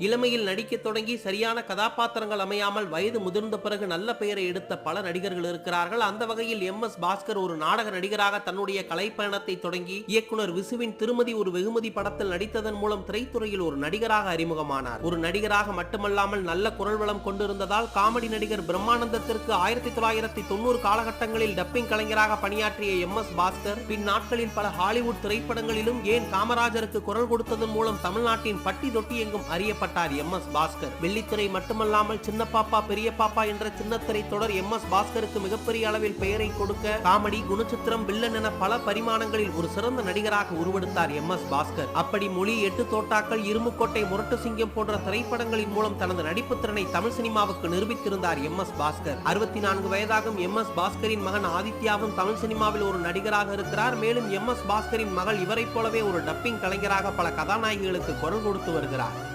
இளமையில் நடிக்க தொடங்கி சரியான கதாபாத்திரங்கள் அமையாமல் வயது முதிர்ந்த பிறகு நல்ல பெயரை எடுத்த பல நடிகர்கள் இருக்கிறார்கள். அந்த வகையில் எம். எஸ். பாஸ்கர் ஒரு நாடக நடிகராக தன்னுடைய கலைப்பயணத்தை தொடங்கி இயக்குனர் விசுவின் திருமதி ஒரு வெகுமதி படத்தில் நடித்ததன் மூலம் திரைத்துறையில் ஒரு நடிகராக அறிமுகமானார். ஒரு நடிகராக மட்டுமல்லாமல் நல்ல குரல் வளம் கொண்டிருந்ததால் காமெடி நடிகர் பிரம்மானந்தத்திற்கு ஆயிரத்தி தொள்ளாயிரத்தி தொண்ணூறு காலகட்டங்களில் டப்பிங் கலைஞராக பணியாற்றிய எம். எஸ். பாஸ்கர் பின் நாட்களில் பல ஹாலிவுட் திரைப்படங்களிலும் ஏன் காமராஜருக்கு குரல் கொடுத்ததன் மூலம் தமிழ்நாட்டின் பட்டி தொட்டி எங்கும் அறியப்பட்ட பாராட்டப்பட்டார் எம் எஸ் பாஸ்கர். வெள்ளித்திரை மட்டுமல்லாமல் சின்ன பாப்பா பெரிய பாப்பா என்ற சின்னத்திரை தொடர் எம் எஸ் பாஸ்கருக்கு மிகப்பெரிய அளவில் பெயரை கொடுக்க காமெடி குணச்சித்திரம் வில்லன் என பல பரிமாணங்களில் ஒரு சிறந்த நடிகராக உருவெடுத்தார் எம் எஸ் பாஸ்கர். அப்படி மொழி எட்டு தோட்டாக்கள் இரும்புக்கோட்டை முரட்டு சிங்கம் போன்ற திரைப்படங்களின் மூலம் தனது நடிப்பு திறனை தமிழ் சினிமாவுக்கு நிரூபித்திருந்தார் எம் எஸ் பாஸ்கர். அறுபத்தி நான்கு வயதாகும் எம் எஸ் பாஸ்கரின் மகன் ஆதித்யாவும் தமிழ் சினிமாவில் ஒரு நடிகராக இருக்கிறார். மேலும் எம் எஸ் பாஸ்கரின் மகள் இவரைப் போலவே ஒரு டப்பிங் கலைஞராக பல கதாநாயகிகளுக்கு குரல் கொடுத்து வருகிறார்.